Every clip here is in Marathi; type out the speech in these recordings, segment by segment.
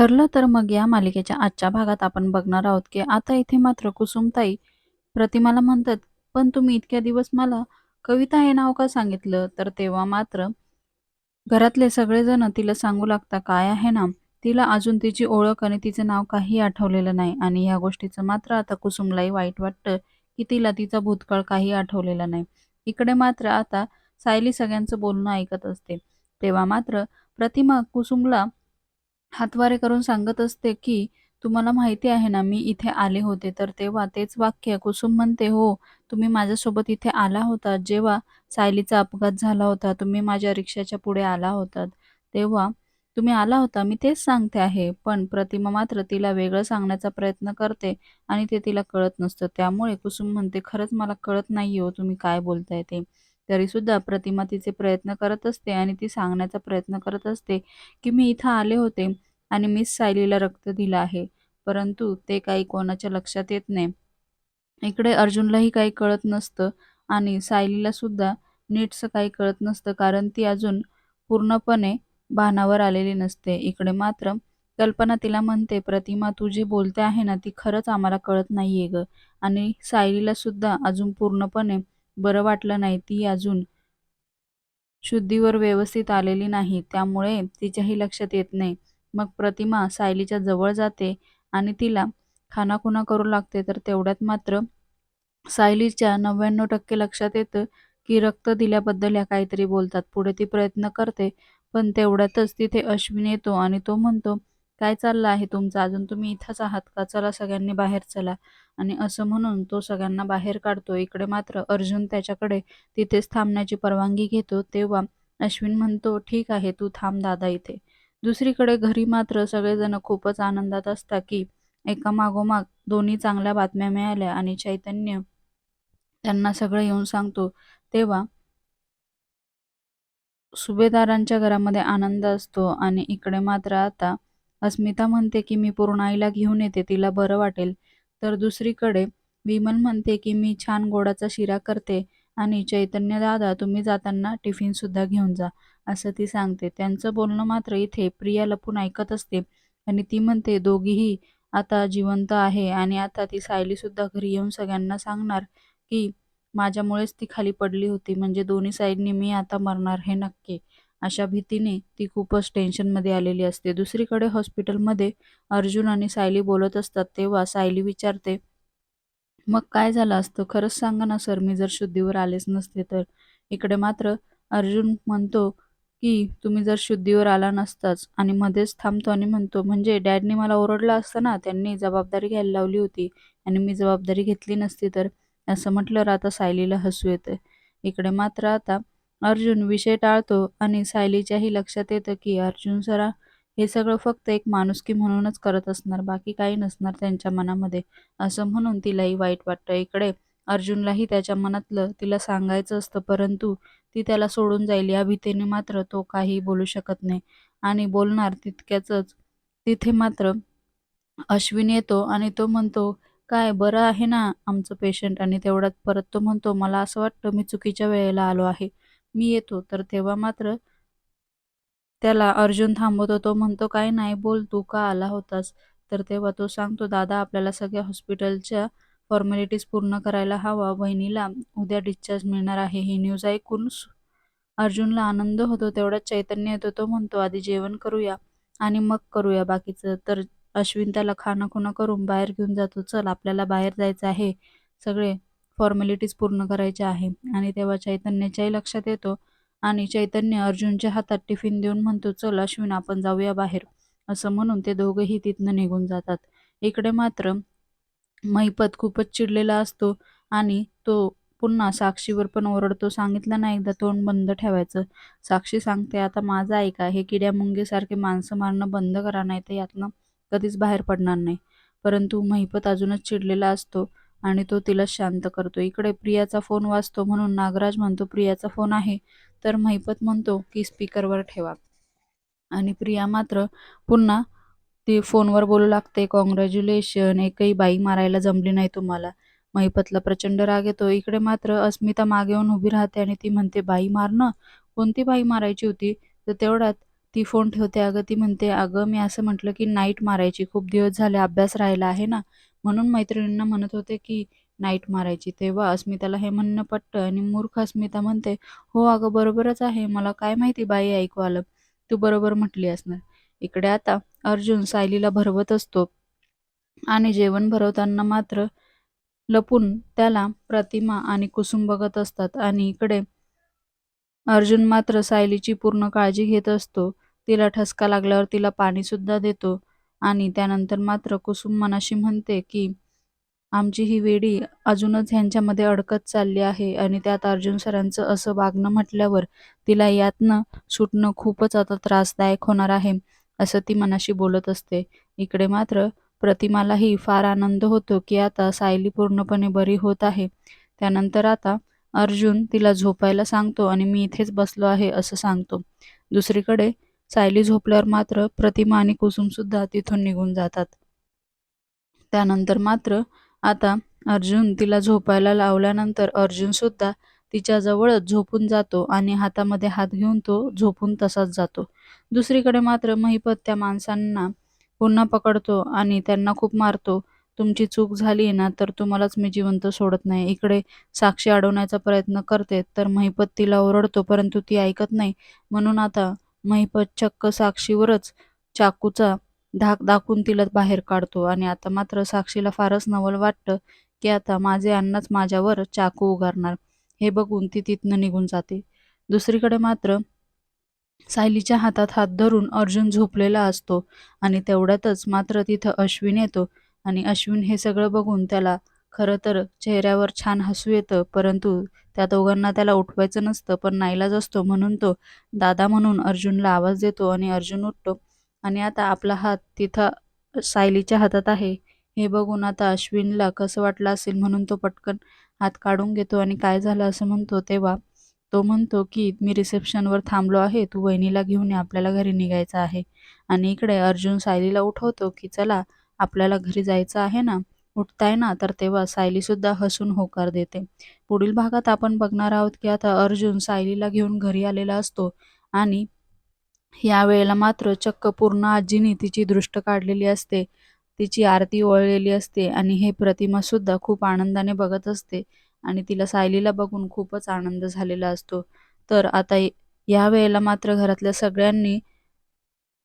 ठरलं तर मग या मालिकेच्या आजच्या भागात आपण बघणार आहोत की आता इथे मात्र कुसुमताई प्रतिमाला म्हणतात पण तुम्ही इतक्या दिवस मला कविता हे नाव का सांगितलं? तर तेव्हा मात्र घरातले सगळेजण तिला सांगू लागता काय आहे ना तिला अजून तिची ओळख आणि तिचं नाव काही आठवलेलं नाही. आणि ह्या गोष्टीचं मात्र आता कुसुमलाही वाईट वाटतं की तिला तिचा भूतकाळ काही आठवलेला नाही. इकडे मात्र आता सायली सगळ्यांचं बोलणं ऐकत असते. तेव्हा मात्र प्रतिमा कुसुमला हातवारे करून सांगत असते की तुम्हाला माहिती आहे ना मी इथे आले होते. तर तेव्हा तेच वाक्य कुसुम म्हणते हो तुम्ही माझ्यासोबत इथे आला होता. जेव्हा सायलीचा अपघात झाला होता तुम्ही माझ्या रिक्षाच्या पुढे आला होतात तेव्हा तुम्ही आला होता मी तेच सांगते आहे. पण प्रतिमा मात्र तिला वेगळं सांगण्याचा प्रयत्न करते आणि ते तिला कळत नसतं. त्यामुळे कुसुम म्हणते खरंच मला कळत नाही हो तुम्ही काय बोलताय ते. तरीसुद्धा प्रतिमा तिचे प्रयत्न करत असते आणि ती सांगण्याचा प्रयत्न करत असते की मी इथं आले होते. आणि मिस सायलीला रक्त दिलं आहे. परंतु ते काही कोणाच्या लक्षात येत नाही. इकडे अर्जुनलाही काही कळत नसतं आणि सायलीला सुद्धा नीटसं काही कळत नसतं कारण ती अजून पूर्णपणे भानावर आलेली नसते. इकडे मात्र कल्पना तिला म्हणते प्रतिमा तू जे बोलते आहे ना ती खरंच आम्हाला कळत नाहीये ग. आणि सायलीला सुद्धा अजून पूर्णपणे बरं वाटलं नाही. ती अजून शुद्धीवर व्यवस्थित आलेली नाही. त्यामुळे तिच्याही लक्षात येत नाही. मग प्रतिमा सायलीच्या जवळ जाते आणि तिला खानाखुणा करू लागते. तर तेवढ्यात मात्र सायलीच्या नव्याण्णव टक्के लक्षात येतं की रक्त दिल्याबद्दल ह्या काहीतरी बोलतात. पुढे ती प्रयत्न करते पण तेवढ्यातच तिथे अश्विन येतो आणि तो म्हणतो काय चाललं आहे तुमचं? अजून तुम्ही इथंच आहात का? चला सगळ्यांनी बाहेर चला. आणि असं म्हणून तो सगळ्यांना बाहेर काढतो. इकडे मात्र अर्जुन त्याच्याकडे तिथेच थांबण्याची परवानगी घेतो. तेव्हा अश्विन म्हणतो ठीक आहे तू थांब दादा इथे. दुसरीकडे घरी मात्र सगळेजण खूपच आनंदात असतात की एका मागोमाग दोन्ही चांगल्या बातम्या मिळाल्या आणि चैतन्य त्यांना सगळं येऊन सांगतो. तेव्हा सुभेदारांच्या घरामध्ये आनंद असतो आणि इकडे मात्र आता अस्मिता म्हणते की मी पूर्ण आईला घेऊन येते तिला बरं वाटेल. तर दुसरीकडे विमल म्हणते की मी छान गोडाचा शिरा करते आणि चैतन्य दादा तुम्ही जाताना टिफिन सुद्धा घेऊन जा असं ती सांगते. त्यांचं बोलणं मात्र इथे प्रिया लपून ऐकत असते आणि ती म्हणते दोघीही आता जिवंत आहे आणि आता ती सायली सुद्धा घरी येऊन सगळ्यांना सांगणार की माझ्यामुळेच ती खाली पडली होती. म्हणजे दोन्ही साईडनी मी आता मरणार हे नक्की. अशा भीतीने ती खूपच टेन्शनमध्ये आलेली असते. दुसरीकडे हॉस्पिटलमध्ये अर्जुन आणि सायली बोलत असतात तेव्हा सायली विचारते मग काय झालं असतं? खरंच सांगा ना सर मी जर शुद्धीवर आलेच नसते तर. इकडे मात्र अर्जुन म्हणतो की तुम्ही जर शुद्धीवर आला नसताच आणि मध्येच थांबतो आणि म्हणतो म्हणजे डॅडनी मला ओरडलं असतं ना त्यांनी जबाबदारी घ्यायला लावली होती आणि मी जबाबदारी घेतली नसती तर. असं म्हटल्यावर आता सायलीला हसू येतं इकडे मात्र आता अर्जुन विषय टाळतो आणि सायलीच्याही लक्षात येतं की अर्जुन सरा हे सगळं फक्त एक माणुसकी म्हणूनच करत असणार बाकी काही नसणार त्यांच्या मनामध्ये. असं म्हणून तिलाही वाईट वाटतं. इकडे अर्जुनलाही त्याच्या मनातलं तिला सांगायचं असतं परंतु ती त्याला सोडून जाईल या भीतीने मात्र तो काही बोलू शकत नाही. आणि बोलणार तितक्याच तिथे मात्र अश्विन येतो आणि तो म्हणतो काय बरं आहे ना आमचं पेशंट आणि तेवढ्यात परत तो म्हणतो मला असं वाटतं मी चुकीच्या वेळेला आलो आहे. मी येतो. तर तेव्हा मात्र त्याला अर्जुन थांबवतो तो म्हणतो काय नाही बोल तू का आला होतास? तर तेव्हा तो सांगतो दादा आपल्याला सगळ्या हॉस्पिटलच्या फॉर्मॅलिटीज पूर्ण करायला हवा. बहिणीला उद्या डिस्चार्ज मिळणार आहे. ही न्यूज ऐकून अर्जुनला आनंद होतो तेवढा चैतन्य येतो तो म्हणतो आधी जेवण करूया आणि मग करूया बाकीचं. तर अश्विन त्याला खाणं खुणं करून बाहेर घेऊन जातो चल आपल्याला बाहेर जायचं आहे. सगळे फॉर्मॅलिटीज पूर्ण करायचे आहे. आणि तेव्हा चैतन्याच्याही लक्षात येतो आणि चैतन्य अर्जुनच्या हातात टिफिन देऊन म्हणतो चल अश्विन आपण जाऊया बाहेर. असं म्हणून ते दोघंही तिथनं निघून जातात. इकडे मात्र महिपत खूपच चिडलेला असतो आणि तो पुन्हा साक्षीवर पण ओरडतो सांगितलं ना एकदा तोंड बंद ठेवायचं. साक्षी सांगते आता माझं ऐका हे किड्या मुंगीसारखे माणसं मारणं बंद करा नाही तर यातनं कधीच बाहेर पडणार नाही. परंतु महिपत अजूनच चिडलेला असतो आणि तो तिला शांत करतो. इकडे प्रियाचा फोन वाजतो म्हणून नागराज म्हणतो प्रियाचा फोन आहे. तर महिपत म्हणतो की स्पीकरवर ठेवा. आणि प्रिया मात्र पुन्हा ती फोनवर बोलू लागते कॉंग्रॅच्युलेशन एकही बाई मारायला जमली नाही तुम्हाला. महिपतला प्रचंड राग येतो. इकडे मात्र अस्मिता मागे येऊन उभी राहते आणि ती म्हणते बाई मारणं कोणती बाई मारायची होती? तर तेवढ्यात ती फोन ठेवते. अगं ती म्हणते अगं मी असं म्हटलं की नाईट मारायची. खूप दिवस झाले अभ्यास राहिला आहे ना. म्हणून मैत्रिणींना म्हणत होते की नाईट मारायची. तेव्हा अस्मिताला हे म्हणणं पटतं आणि मूर्ख अस्मिता म्हणते हो अगं बरोबरच आहे. मला काय माहिती बाई ऐकू आलं. तू बरोबर म्हटली असणार. इकडे आता अर्जुन सायलीला भरवत असतो आणि जेवण भरवताना मात्र लपून त्याला प्रतिमा आणि कुसुम बघत असतात आणि इकडे अर्जुन मात्र सायलीची पूर्ण काळजी घेत असतो. तिला ठसका लागल्यावर तिला पाणी सुद्धा देतो. आणि त्यानंतर मात्र कुसुम मनाशी म्हणते की आमची ही वेडी अजूनच ह्यांच्यामध्ये अडकत चालली आहे आणि त्यात अर्जुन सरांचं असं वागणं म्हटल्यावर तिला यातनं सुटणं खूपच आता त्रासदायक होणार आहे असं ती मनाशी बोलत असते. इकडे मात्र प्रतिमालाही फार आनंद होतो की आता सायली पूर्णपणे बरी होत आहे. त्यानंतर आता अर्जुन तिला झोपायला सांगतो आणि मी इथेच बसलो आहे असं सांगतो. दुसरीकडे सायली झोपल्यावर मात्र प्रतिमा आणि कुसुम सुद्धा तिथून निघून जातात. त्यानंतर मात्र आता अर्जुन तिला झोपायला लावल्यानंतर अर्जुन सुद्धा तिच्याजवळच झोपून जातो आणि हातामध्ये हात घेऊन तो झोपून तसाच जातो. दुसरीकडे मात्र महिपत त्या माणसांना पुन्हा पकडतो आणि त्यांना खूप मारतो तुमची चूक झाली ना तर तुम्हालाच मी जिवंत सोडत नाही. इकडे साक्षी अडवण्याचा प्रयत्न करते. तर महिपत तिला ओरडतो परंतु ती ऐकत नाही. म्हणून आता महिपत चक्क साक्षीवरच चाकूचा धाक दाखवून तिला बाहेर काढतो. आणि आता मात्र साक्षीला फारच नवल वाटतं की आता माझे अण्णाच माझ्यावर चाकू उगारणार. हे बघून ती तिथनं निघून जाते. दुसरीकडे मात्र सायलीच्या हातात हात धरून अर्जुन झोपलेला असतो. आणि तेवढ्यातच मात्र तिथं अश्विन येतो. आणि अश्विन हे सगळं बघून त्याला खरं तर चेहऱ्यावर छान हसू येतं परंतु त्या दोघांना त्याला उठवायचं नसतं पण नाईलाज असतो म्हणून तो दादा म्हणून अर्जुनला आवाज देतो आणि अर्जुन उठतो. आणि आता आपला हात तिथं सायलीच्या हातात आहे. हे बघून आता अश्विनला कसं वाटलं असेल म्हणून तो पटकन हात काढून घेतो आणि काय झालं असं म्हणतो तेव्हा तो म्हणतो की मी रिसेप्शनवर थांबलो आहे तू वहिनीला घेऊन ये आपल्याला घरी निघायचं आहे. आणि इकडे अर्जुन सायलीला उठवतो की चला आपल्याला घरी जायचं आहे ना? उठताय ना तर तेव्हा सायलीसुद्धा हसून होकार देते. पुढील भागात आपण बघणार आहोत की आता अर्जुन सायलीला घेऊन घरी आलेला असतो आणि या वेळेला मात्र चक्क पूर्ण आजीने तिची दृष्ट काढलेली असते. तिची आरती ओळलेली असते आणि हे प्रतिमा सुद्धा खूप आनंदाने बघत असते आणि तिला सायलीला बघून खूपच आनंद झालेला असतो. तर आता या वेळेला मात्र घरातल्या सगळ्यांनी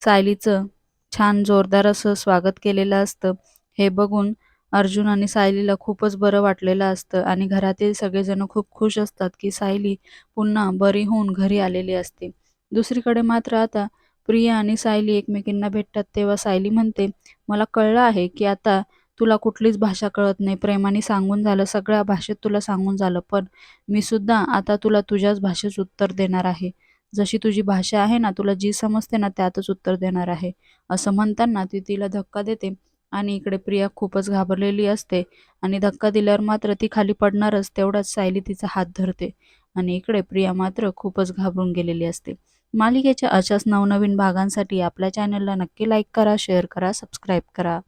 सायलीचं छान जोरदार असं स्वागत केलेलं असतं. हे बघून अर्जुन आणि सायलीला खूपच बरं वाटलेलं असतं आणि घरातील सगळेजण खूप खुश असतात की सायली पुन्हा बरी होऊन घरी आलेली असते. दुसरीकडे मात्र आता प्रिया आणि सायली एकमेकींना भेटतात तेव्हा सायली म्हणते मला कळलं आहे की आता तुला कुठलीच भाषा कळत नाही. प्रेमाने सांगून झालं सगळ्या भाषेत तुला सांगून झालं पण मी सुद्धा आता तुला तुझ्याच भाषेत उत्तर देणार आहे. जशी तुझी भाषा आहे ना तुला जी समजते ना त्यातच उत्तर देणार आहे. असं म्हणताना ती तिला धक्का देते. आणि इकडे प्रिया खूपच घाबरलेली असते आणि धक्का दिल्यावर मात्र ती खाली पडणारच तेवढाच सायली तिचा हात धरते. आणि इकडे प्रिया मात्र खूपच घाबरून गेलेली असते. मालिकेच्या अशाच नवनवीन भागांसाठी आपल्या चॅनलला नक्की लाईक करा शेअर करा सबस्क्राईब करा.